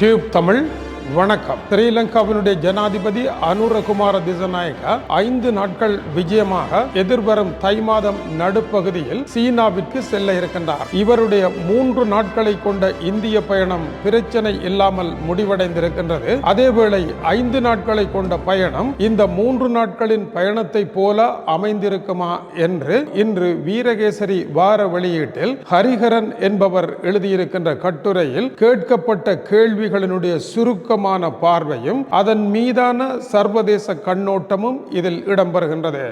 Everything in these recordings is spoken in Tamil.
டியூப் தமிழ் வணக்கம். ஸ்ரீலங்காவினுடைய ஜனாதிபதி அனுரகுமார திசநாயக ஐந்து நாட்கள் விஜயமாக எதிர்வரும் தை மாதம் நடுப்பகுதியில் சீனாவிற்கு செல்ல இருக்கின்றார். இவருடைய மூன்று நாட்களை கொண்ட இந்திய பயணம் பிரச்சனை இல்லாமல் முடிவடைந்திருக்கின்றது. அதேவேளை ஐந்து நாட்களை கொண்ட பயணம் இந்த மூன்று நாட்களின் பயணத்தை போல அமைந்திருக்குமா என்று இன்று வீரகேசரி வார வெளியீட்டில் ஹரிஹரன் என்பவர் எழுதியிருக்கின்ற கட்டுரையில் கேட்கப்பட்ட கேள்விகளினுடைய சுருக்கம் சுருக்கமான பார்வையும் அதன் மீதான சர்வதேச கண்ணோட்டமும் இதில் இடம்பெறுகின்றது.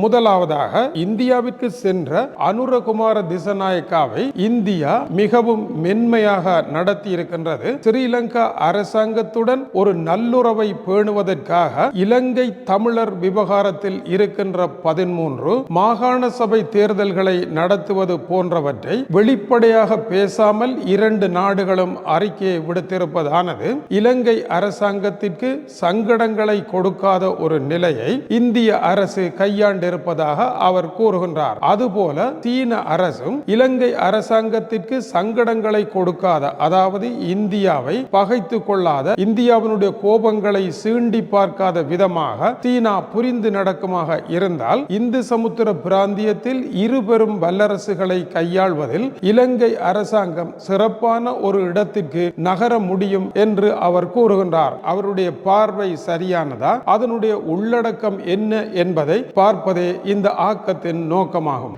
முதலாவதாக இந்தியாவிற்கு சென்ற அனுரகுமார திசநாயக்காவை இந்தியா மிகவும் மென்மையாக நடத்தி இருக்கின்றது ஸ்ரீலங்கா அரசாங்கத்துடன் ஒரு நல்லுறவை பேணுவதற்காக இலங்கை தமிழர் விவகாரத்தில் இருக்கின்ற பதிமூன்று மாகாண சபை தேர்தல்களை நடத்துவது போன்றவற்றை வெளிப்படையாக பேசாமல் இரண்டு நாடுகளும் அறிக்கையை விடுத்திருப்பதானது. இலங்கை அரசாங்கத்திற்கு சங்கடங்களை கொடுக்காத ஒரு நிலையை இந்திய அரசு கையாண்டு இருப்பதாக அவர் கூறுகின்றார். அதுபோல சீன அரசும் இலங்கை அரசாங்கத்திற்கு சங்கடங்களை கொடுக்காத அதாவது இந்தியாவை பகைத்து கொள்ளாத இந்தியாவினுடைய கோபங்களை சீண்டி பார்க்காத விதமாக சீனா புரிந்து நடக்குமாக இருந்தால் இந்து சமுத்திர பிராந்தியத்தில் இருபெரும் வல்லரசுகளை கையாள்வதில் இலங்கை அரசாங்கம் சிறப்பான ஒரு இடத்திற்கு நகர முடியும் என்று அவர் கூறுகின்றார். அவருடைய பார்வை சரியானதா? அதனுடைய உள்ளடக்கம் என்ன என்பதை பார்ப்பது இந்த ஆக்கத்தின் நோக்கமாகும்.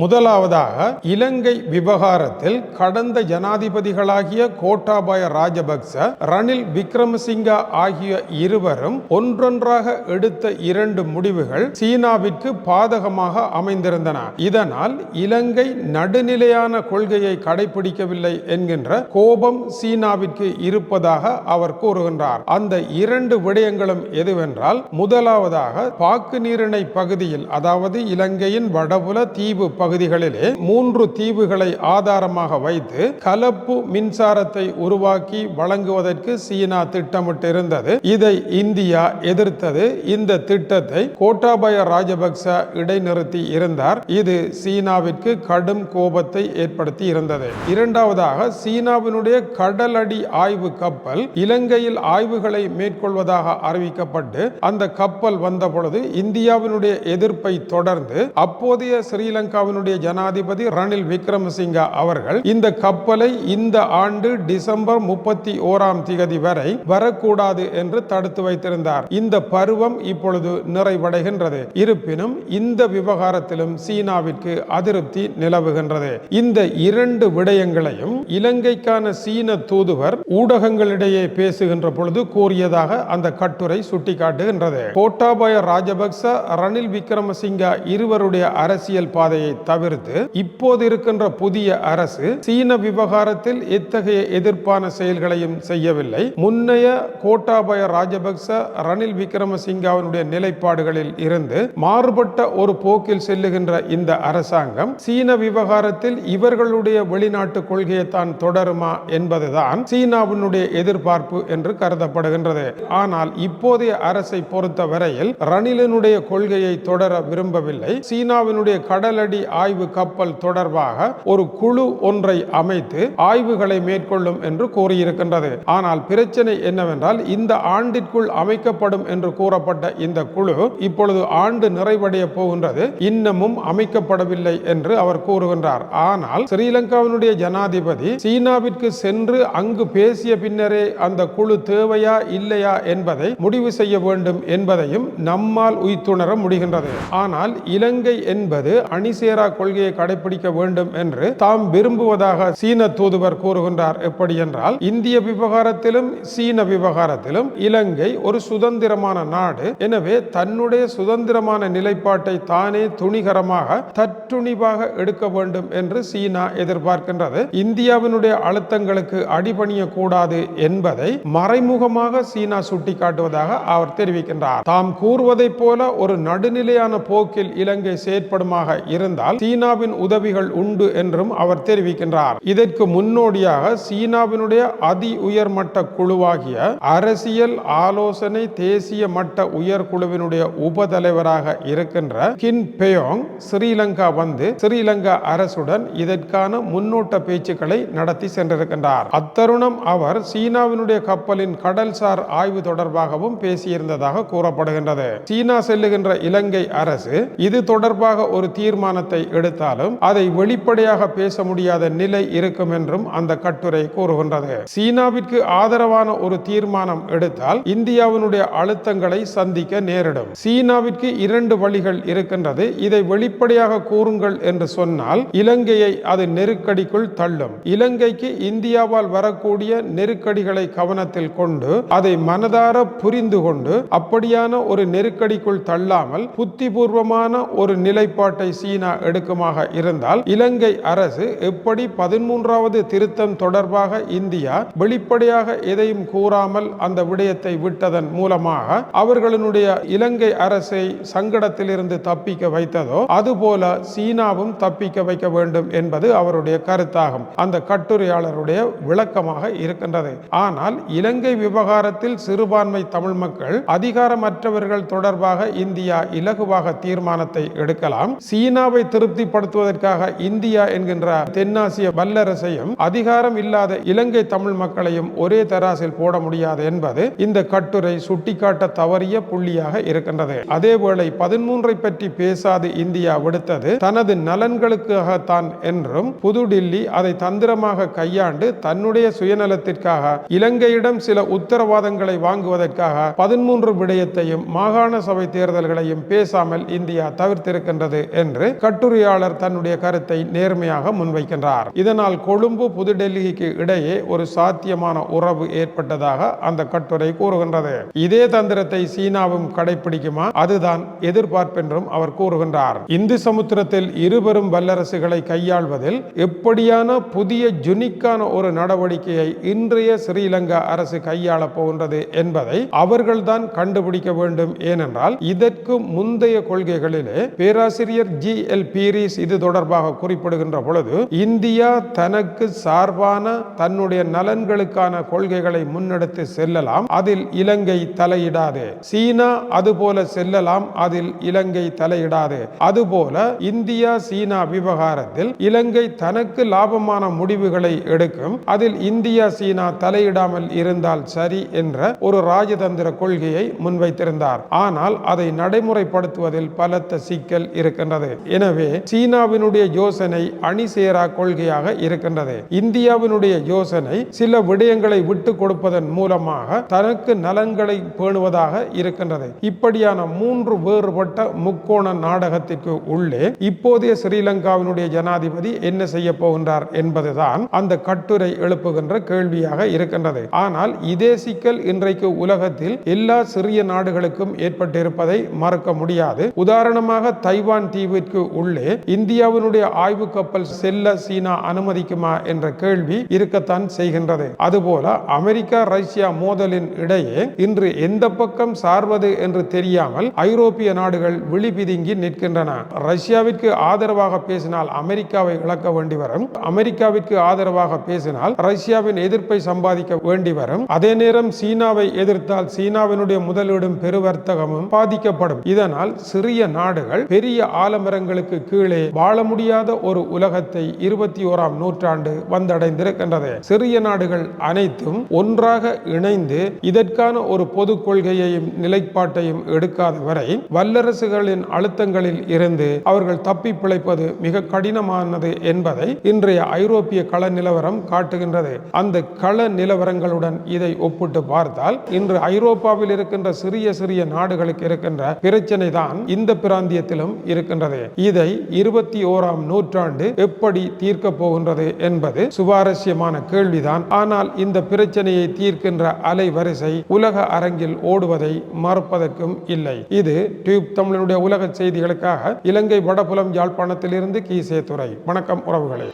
முதலாவதாக இலங்கை விவகாரத்தில் கடந்த ஜனாதிபதிகளாகிய கோட்டாபாய ராஜபக்ச ரணில் விக்ரமசிங்கா ஆகிய இருவரும் ஒன்றொன்றாக எடுத்த இரண்டு முடிவுகள் சீனாவிற்கு பாதகமாக அமைந்திருந்தன. இதனால் இலங்கை நடுநிலையான கொள்கையை கடைபிடிக்கவில்லை என்கின்ற கோபம் சீனாவிற்கு இருப்பதாக அவர் கூறுகின்றார். அந்த இரண்டு விடயங்களும் எதுவென்றால் முதலாவதாக பாக்கு நீரிணை பகுதியில் அதாவது இலங்கையின் வடபுல தீவு பகுதிகளிலே மூன்று தீவுகளை ஆதாரமாக வைத்து கலப்பு மின்சாரத்தை உருவாக்கி வழங்குவதற்கு சீனா திட்டமிட்டிருந்தது. இதை இந்தியா எதிர்த்தது. இந்த திட்டத்தை கோட்டாபய ராஜபக்ச இடைநிறுத்தி இருந்தார். இது சீனாவிற்கு கடும் கோபத்தை ஏற்படுத்தி இருந்தது இரண்டாவதாக சீனாவினுடைய கடலடி ஆய்வு கப்பல் இலங்கையில் ஆய்வுகளை மேற்கொள்வதாக அறிவிக்கப்பட்டு அந்த கப்பல் வந்த பொழுது இந்தியாவினுடைய எதிர்ப்பை தொடர்ந்து அப்போதைய ஸ்ரீலங்காவினுடைய ஜனாதிபதி ரணில் விக்ரமசிங்கா அவர்கள் இந்த கப்பலை இந்த ஆண்டு டிசம்பர் முப்பத்தி ஓராம் திகதி வரை வரக்கூடாது என்று தடுத்து வைத்திருந்தார். இந்த பருவம் இப்பொழுது நிறைவடைகின்றது. இருப்பினும் இந்த விவகாரத்திலும் சீனாவிற்கு அதிருப்தி நிலவுகின்றது. இந்த இரண்டு விடயங்களையும் இலங்கைக்கான சீன தூதுவர் ஊடகங்களிடையே பேசுகின்ற பொழுது கூறியதாக அந்த கட்டுரை சுட்டிக்காட்டுகின்றது. கோட்டாபய ராஜபக்ச ரணில் விக்ரமசிங்கா இருவருடைய அரசியல் பாதையை தவிர்த்து இப்போது இருக்கின்ற புதிய அரசு சீன விவகாரத்தில் எத்தகைய எதிர்ப்பான செயல்களையும் செய்யவில்லை. முன்னைய கோட்டாபய ராஜபக்ச ரணில் விக்ரமசிங்காவினுடைய நிலைப்பாடுகளில் இருந்து மாறுபட்ட ஒரு போக்கில் செல்லுகின்ற இந்த அரசாங்கம் சீன விவகாரத்தில் இவர்களுடைய வெளிநாட்டு கொள்கையை தான் தொடருமா என்பதுதான் சீனாவினுடைய எதிர்பார்ப்பு என்று கருதப்படுகின்றது. ஆனால் இப்போதைய அரசை பொறுத்த வரையில் ரணிலனுடைய கொள்கையை தொடர விரும்பவில்லை. சீனாவினுடைய கடலடி ஆய்வு கப்பல் தொடர்பாக ஒரு குழு ஒன்றை அமைத்து ஆய்வுகளை மேற்கொள்ளும் என்று கூறியிருக்கின்றது. ஆனால் பிரச்சனை என்னவென்றால் இந்த ஆண்டிற்குள் அமைக்கப்படும் என்று கூறப்பட்ட இந்த குழு இப்பொழுது ஆண்டு நிறைவடைய போகின்றது. இன்னமும் அமைக்கப்படவில்லை என்று அவர் கூறுகின்றார். ஆனால் ஸ்ரீலங்காவினுடைய ஜனாதிபதி சீனாவிற்கு சென்று அங்கு பேசிய பின்னரே அந்த குழு தேவையா இல்லையா என்பதை முடிவு செய்ய வேண்டும் என்பதையும் நம்மால் உய்த்துணர முடிகின்றது. ஆனால் இலங்கை என்பது அணிசேர கொள்கையை கடைபிடிக்க வேண்டும் என்று தாம் விரும்புவதாக சீன தூதுவர் கூறுகின்றார். எப்படி என்றால் இந்திய விவகாரத்திலும் சீன விவகாரத்திலும் இலங்கை ஒரு சுதந்திரமான நாடு. எனவே தன்னுடைய சுதந்திரமான நிலைப்பாட்டை தானே துணிகரமாக தற்றுணிவாக எடுக்க வேண்டும் என்று சீனா எதிர்பார்க்கின்றது. இந்தியாவினுடைய அழுத்தங்களுக்கு அடிபணிய கூடாது என்பதை மறைமுகமாக சீனா சுட்டிக்காட்டுவதாக அவர் தெரிவிக்கின்றார். தாம் கூறுவதைப் போல ஒரு நடுநிலையான போக்கில் இலங்கை செயற்படுமாக இருந்தால் என்றால் சீனாவின் உதவிகள் உண்டு என்றும் அவர் தெரிவிக்கின்றார். இதற்கு முன்னோடியாக சீனாவினுடைய அதி உயர்மட்ட குழுவாகிய அரசியல் ஆலோசனை தேசிய மட்ட உயர்குழுவினுடைய உபதலைவராக இருக்கின்ற கின் பெயோங் ஸ்ரீலங்கா வந்து ஸ்ரீலங்கா அரசுடன் இதற்கான முன்னோட்ட பேச்சுக்களை நடத்தி சென்றிருக்கின்றார். அத்தருணம் அவர் சீனாவினுடைய கப்பலின் கடல்சார் ஆய்வு தொடர்பாகவும் பேசியிருந்ததாக கூறப்படுகின்றது. சீனா செல்லுகின்ற இலங்கை அரசு இது தொடர்பாக ஒரு தீர்மானத்தை எடுத்தாலும் அதை வெளிப்படையாக பேச முடியாத நிலை இருக்கும் என்றும் அந்த கட்டுரை கூறுகின்றது. சீனாவிற்கு ஆதரவான ஒரு தீர்மானம் எடுத்தால் இந்தியாவினுடைய அழுத்தங்களை சந்திக்க நேரிடும். சீனாவிற்கு இரண்டு வழிகள் இருக்கின்றது. இதை வெளிப்படையாக கூறுங்கள் என்று சொன்னால் இலங்கையை அது நெருக்கடிக்குள் தள்ளும். இலங்கைக்கு இந்தியாவால் வரக்கூடிய நெருக்கடிகளை கவனத்தில் கொண்டு அதை மனதார புரிந்து கொண்டு அப்படியான ஒரு நெருக்கடிக்குள் தள்ளாமல் புத்திபூர்வமான ஒரு நிலைப்பாட்டை சீனா எடுக்குமாக இருந்தால் இலங்கை அரசு எப்படி பதிமூன்றாவது திருத்தம் தொடர்பாக இந்தியா வெளிப்படையாக எதையும் கூறாமல் அந்த விடயத்தை விட்டதன் மூலமாக அவர்களுடைய இலங்கை அரசை சங்கடத்திலிருந்து தப்பிக்க வைத்ததோ அதுபோல சீனாவும் தப்பிக்க வைக்க வேண்டும் என்பது அவருடைய கருத்தாகும். அந்த கட்டுரையாளருடைய விளக்கமாக இருக்கின்றது. ஆனால் இலங்கை விவகாரத்தில் சிறுபான்மை தமிழ் மக்கள் அதிகாரமற்றவர்கள் தொடர்பாக இந்தியா இலகுவாக தீர்மானத்தை எடுக்கலாம். சீனாவை திருப்திப்படுத்துவதற்காக இந்தியா என்கின்ற தென்னாசிய வல்லரசையும் அதிகாரம் இல்லாத இலங்கை தமிழ் மக்களையும் ஒரே தராசில் போட முடியாது என்பது இந்த கட்டுரை சுட்டிக்காட்ட தவறிய புள்ளியாக இருக்கின்றது. அதேவேளை பதிமூன்றை பற்றி பேசாது இந்தியா விடுத்தது தனது நலன்களுக்காகத்தான் என்றும் புதுடில்லி அதை தந்திரமாக கையாண்டு தன்னுடைய சுயநலத்திற்காக இலங்கையிடம் சில உத்தரவாதங்களை வாங்குவதற்காக பதிமூன்று விடயத்தையும் மாகாண சபை தேர்தல்களையும் பேசாமல் இந்தியா தவிர்த்திருக்கின்றது என்று கட்டுரை கட்டுரையாளர் தன்னுடைய கருத்தை நேர்மையாக முன்வைக்கின்றார். இதனால் கொழும்பு புதுடெல்லிக்கு இடையே ஒரு சாத்தியமான உறவு ஏற்பட்டதாக அந்த கட்டுரை கூறுகின்றது. இதே தந்திரத்தை சீனாவும் கடைபிடிக்குமா அதுதான் எதிர்பார்ப்பென்றும் அவர் கூறுகின்றார். இந்து சமுத்திரத்தில் இருபெரும் வல்லரசுகளை கையாள்வதில் எப்படியான புதிய ஜுனிக்கான ஒரு நடவடிக்கையை இன்றைய ஸ்ரீலங்கா அரசு கையாளப் போகின்றது என்பதை அவர்கள்தான் கண்டுபிடிக்க வேண்டும். ஏனென்றால் இதற்கு முந்தைய கொள்கைகளிலே பேராசிரியர் ஜி. எல். பி. பீரிஸ் இது தொடர்பாக குறிப்பிடுகின்ற பொழுது இந்தியா தனக்கு சார்பான தன்னுடைய நலன்களுக்கான கொள்கைகளை முன்னெடுத்து செல்லலாம் அதில் இலங்கை தலையிடாது. சீனா அதுபோல செல்லலாம் அதில் இலங்கை தலையிடாது. அதுபோல இந்தியா சீனா விவகாரத்தில் இலங்கை தனக்கு லாபமான முடிவுகளை எடுக்கும் அதில் இந்தியா சீனா தலையிடாமல் இருந்தால் சரி என்ற ஒரு ராஜதந்திர கொள்கையை முன்வைத்திருந்தார். ஆனால் அதை நடைமுறைப்படுத்துவதில் பலத்த சிக்கல் இருக்கின்றது. எனவே சீனாவினுடைய யோசனை அணிசேரா கொள்கையாக இருக்கின்றது. இந்தியாவினுடைய யோசனை சில விடயங்களை விட்டு கொடுப்பதன் மூலமாக தனக்கு நலன்களை பேணுவதாக இருக்கின்றது. இப்படியான மூன்று வேறுபட்ட முக்கோண நாடகத்திற்கு உள்ளே இப்போதைய ஸ்ரீலங்காவினுடைய ஜனாதிபதி என்ன செய்ய போகின்றார் என்பதுதான் அந்த கட்டுரை எழுப்புகின்ற கேள்வியாக இருக்கின்றது. ஆனால் இதே சிக்கல் இன்றைக்கு உலகத்தில் எல்லா சிறிய நாடுகளுக்கும் ஏற்பட்டிருப்பதை மறுக்க முடியாது. உதாரணமாக தைவான் தீவிற்கு உள்ள உள்ளே இந்தியாவினுடைய ஆய்வு கப்பல் செல்ல சீனா அனுமதிக்குமா என்ற கேள்வி இருக்கத்தான் செய்கின்றது. அதுபோல அமெரிக்கா ரஷ்யா மோதலின் இடையே இன்று எந்த பக்கம் சார்வது என்று தெரியாமல் ஐரோப்பிய நாடுகள் விழிபிதுங்கி நிற்கின்றன. ரஷ்யாவிற்கு ஆதரவாக பேசினால் அமெரிக்காவை இழக்க வேண்டி வரும் அமெரிக்காவிற்கு ஆதரவாக பேசினால் ரஷ்யாவின் எதிர்ப்பை சம்பாதிக்க வேண்டி வரும் அதே நேரம் சீனாவை எதிர்த்தால் சீனாவினுடைய முதலீடும் பெருவர்த்தகமும் பாதிக்கப்படும். இதனால் சிறிய நாடுகள் பெரிய ஆலமரங்களுக்கு கீழே வாழ முடியாத ஒரு உலகத்தை இருபத்தி ஓராம் நூற்றாண்டு வந்தடைந்திருக்கின்றது. சிறிய நாடுகள் அனைத்தும் ஒன்றாக இணைந்து இதற்கான ஒரு பொது கொள்கையையும் நிலைப்பாட்டையும் எடுக்காத வரை வல்லரசுகளின் அழுத்தங்களில் இருந்து அவர்கள் தப்பி பிழைப்பது மிக கடினமானது என்பதை இன்றைய ஐரோப்பிய கள நிலவரம் காட்டுகின்றது. அந்த கள நிலவரங்களுடன் இதை ஒப்பிட்டு பார்த்தால் இன்று ஐரோப்பாவில் இருக்கின்ற சிறிய சிறிய நாடுகளுக்கு இருக்கின்ற பிரச்சனை தான் இந்த பிராந்தியத்திலும் இருக்கின்றது. இதை இருபத்தி ஓராம் நூற்றாண்டு எப்படி தீர்க்க போகின்றது என்பது சுவாரஸ்யமான கேள்விதான். ஆனால் இந்த பிரச்சனையை தீர்க்கின்ற அலைவரிசை உலக அரங்கில் ஓடுவதை மறுப்பதற்கும் இல்லை. இது டியூப் தமிழனுடைய உலக செய்திகளுக்காக இலங்கை வடபுலம் யாழ்ப்பாணத்திலிருந்து கீசே துறை வணக்கம் உறவுகளே.